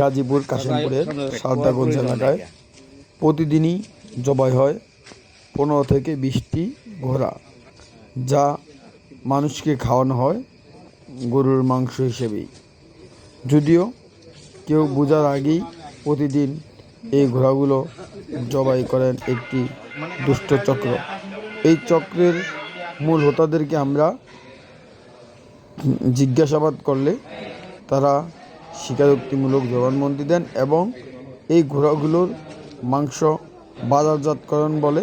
গাজীপুর, কাশিমপুরের সারদাগঞ্জ এলাকায় প্রতিদিনই জবাই হয় পনেরো থেকে বিশটি ঘোড়া, যা মানুষকে খাওয়ানো হয় গরুর মাংস হিসেবেই। যদিও কেউ বোঝার আগেই প্রতিদিন এই ঘোড়াগুলো জবাই করেন একটি দুষ্ট চক্র। এই চক্রের মূল হোতাদেরকে আমরা জিজ্ঞাসাবাদ করলে তারা স্বীকারোক্তিমূলক জবানবন্দি দেন এবং এই ঘোড়াগুলোর মাংস বাজারজাতকরণ বলে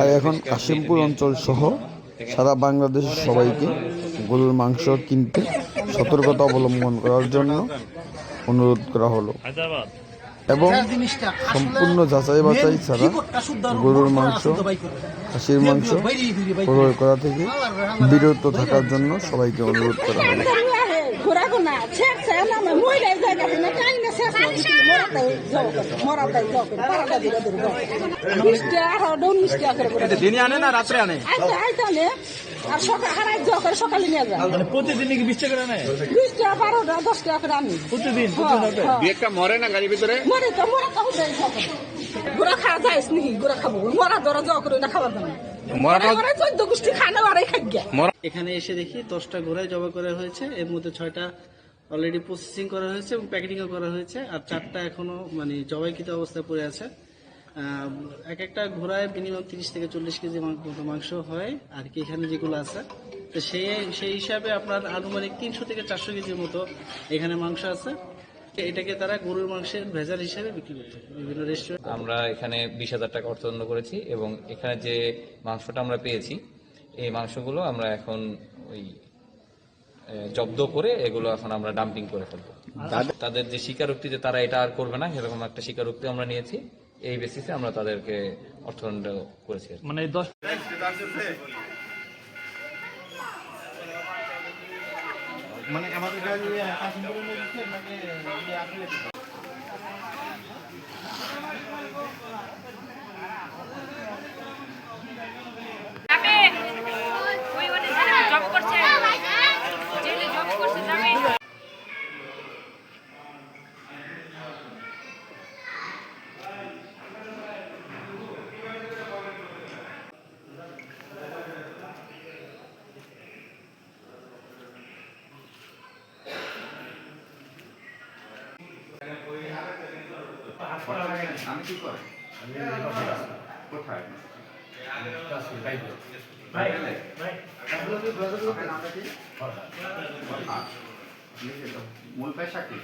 আর এখন কাশিমপুর অঞ্চল সহ সারা বাংলাদেশের সবাইকে গরুর মাংস কিনতে সতর্কতা অবলম্বন করার জন্য অনুরোধ করা হলো। এবং সম্পূর্ণ যাচাই বাছাই ছাড়া গরুর মাংস, খাসির মাংস ক্রয় করা থেকে বিরত থাকার জন্য সবাইকে অনুরোধ করা হলো। ঘোরাগো না ছেড়ছে না আমি মইলে জায়গা না কাই না করে মরাতে যাও মরাতে যাও পারাটা দিলে ধরে যাও মিষ্টি আর ডন মিষ্টি করে করে দিনে আনে না রাত্রে আনে আইতে আইতে নে আর সকাল হারাই যাও করে সকালে নিয়ে যা মানে প্রতিদিনই কি বিশ টাকা করে নেয় বিশ টাকা বারোটা দশ টাকা করে আমি প্রতিদিন। একটা মরে না গাড়ির ভিতরে মরে তো মরা তো হতে গুড়া খাওয়া যায় নি গুড়া খাব মরা ধরা যাও করে না খাবার দাম এখানে এসে দেখি দশটা ঘোড়ায় জবা করা হয়েছে এর মধ্যে ছয়টা অলরেডি প্রসেসিং করা হয়েছে এবং প্যাকেটিংও করা হয়েছে আর চারটা এখনও মানে জবাইকৃত অবস্থায় পড়ে আছে। এক একটা ঘোড়ায় মিনিমাম তিরিশ থেকে চল্লিশ কেজি মতো মাংস হয় আর কি এখানে যেগুলো আছে। তো সেই সেই হিসাবে আপনার আনুমানিক তিনশো থেকে চারশো কেজির মতো এখানে মাংস আছে। এটাকে তারা গরুর মাংসের ভেজাল হিসেবে বিক্রি করতে বিভিন্ন রেস্টুরেন্ট আমরা এখানে বিশ হাজার টাকা অর্থদণ্ড করেছি এবং এখানে যে মাংসটা আমরা পেয়েছি এই মাংসগুলো আমরা এখন ওই জব্দ করে এগুলো এখন আমরা ডাম্পিং করে ফেলব। তাদের যে স্বীকারোক্তি যে তারা এটা আর করবে না সেরকম একটা স্বীকারোক্তি আমরা নিয়েছি এই বেসিসে আমরা তাদেরকে অর্থদণ্ড করেছি মানে দশ মানে আমাদের গাড়ি কাশিমপুরের মধ্যে নাকি আসলে যাবে ওই ওদের ছেলে জব করছে জেলে জব করছে যাবে আমি কি করে? কোথায়। মূল পেশা কি?